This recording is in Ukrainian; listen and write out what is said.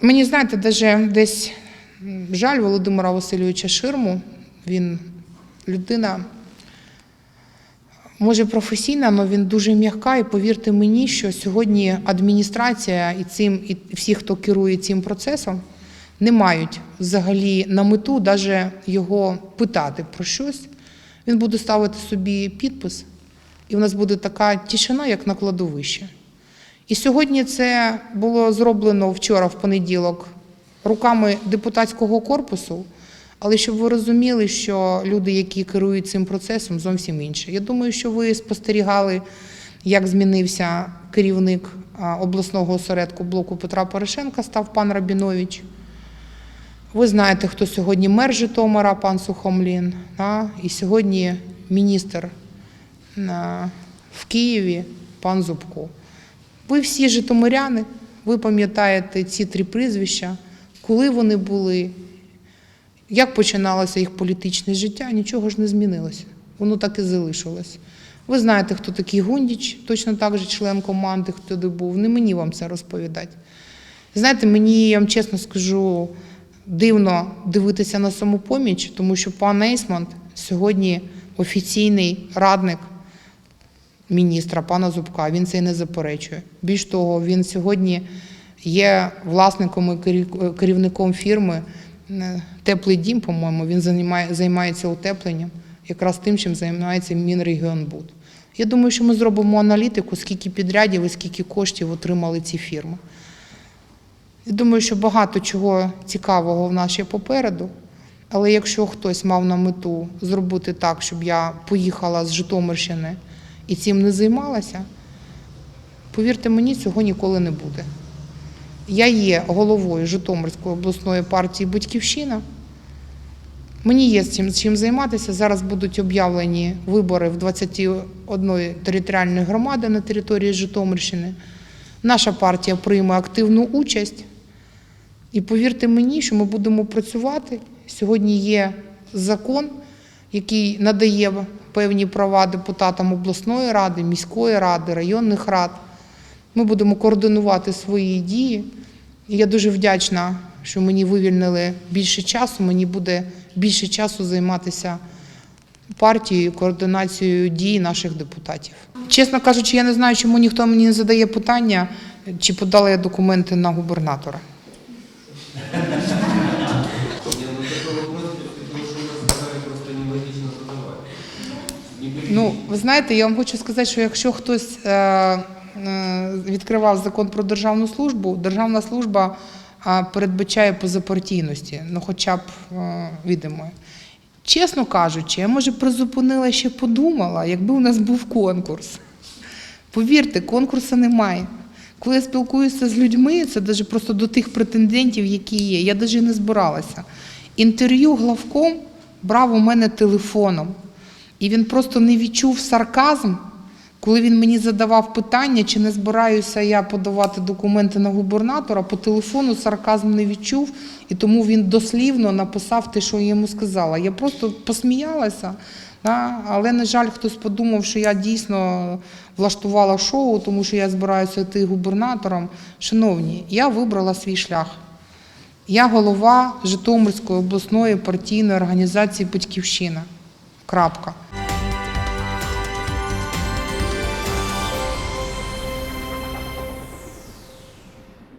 Мені знаєте, даже десь жаль Володимира Васильовича Ширму. Він людина, може, професійна, але він дуже м'яка. І повірте мені, що сьогодні адміністрація і цим, і всі, хто керує цим процесом, не мають взагалі на мету навіть його питати про щось. Він буде ставити собі підпис, і в нас буде така тишина, як на кладовищі. І сьогодні це було зроблено вчора, в понеділок, руками депутатського корпусу. Але щоб ви розуміли, що люди, які керують цим процесом, зовсім інші. Я думаю, що ви спостерігали, як змінився керівник обласного осередку блоку Петра Порошенка, став пан Рабінович. Ви знаєте, хто сьогодні мер Житомира, пан Сухомлін, і сьогодні міністр в Києві, пан Зубко. Ви всі житомиряни, ви пам'ятаєте ці три прізвища, коли вони були, як починалося їх політичне життя, нічого ж не змінилося. Воно так і залишилось. Ви знаєте, хто такий Гундіч, точно так же член команди, хто туди був. Не мені вам це розповідати. Знаєте, мені, я вам чесно скажу, дивно дивитися на самопоміч, тому що пан Ейсмонт сьогодні офіційний радник міністра пана Зубка. Він це і не заперечує. Більш того, він сьогодні є власником і керівником фірми е, Теплий дім, по-моєму. Він займає- займається утепленням, якраз тим, чим займається Мінрегіонбуд. Я думаю, що ми зробимо аналітику, скільки підрядів і скільки коштів отримали ці фірми. Я думаю, що багато чого цікавого в нас ще попереду. Але якщо хтось мав на мету зробити так, щоб я поїхала з Житомирщини і цим не займалася, повірте мені, цього ніколи не буде. Я є головою Житомирської обласної партії Батьківщина. Мені є чим, чим займатися. Зараз будуть об'явлені вибори в 21 територіальної громади на території Житомирщини. Наша партія прийме активну участь. І повірте мені, що ми будемо працювати. Сьогодні є закон, який надає певні права депутатам обласної ради, міської ради, районних рад. Ми будемо координувати свої дії. І я дуже вдячна, що мені вивільнили більше часу. Мені буде більше часу займатися партією, координацією дій наших депутатів. Чесно кажучи, я не знаю, чому ніхто мені не задає питання, чи подала я документи на губернатора. Ну, ви знаєте, я вам хочу сказати, що якщо хтось е, е, відкривав закон про державну службу, державна служба е, передбачає позапартійності, ну хоча б відомої. Чесно кажучи, я може призупинила ще подумала, якби у нас був конкурс. Повірте, конкурсу немає. Коли я спілкуюся з людьми, це навіть просто до тих претендентів, які є. Я навіть не збиралася. Інтерв'ю главком брав у мене телефоном. І він просто не відчув сарказм, коли він мені задавав питання, чи не збираюся я подавати документи на губернатора, по телефону сарказм не відчув, і тому він дослівно написав те, що я йому сказала. Я просто посміялася, але, на жаль, хтось подумав, що я дійсно влаштувала шоу, тому що я збираюся йти губернатором. Шановні, я вибрала свій шлях. Я голова Житомирської обласної партійної організації Батьківщина. Крапка.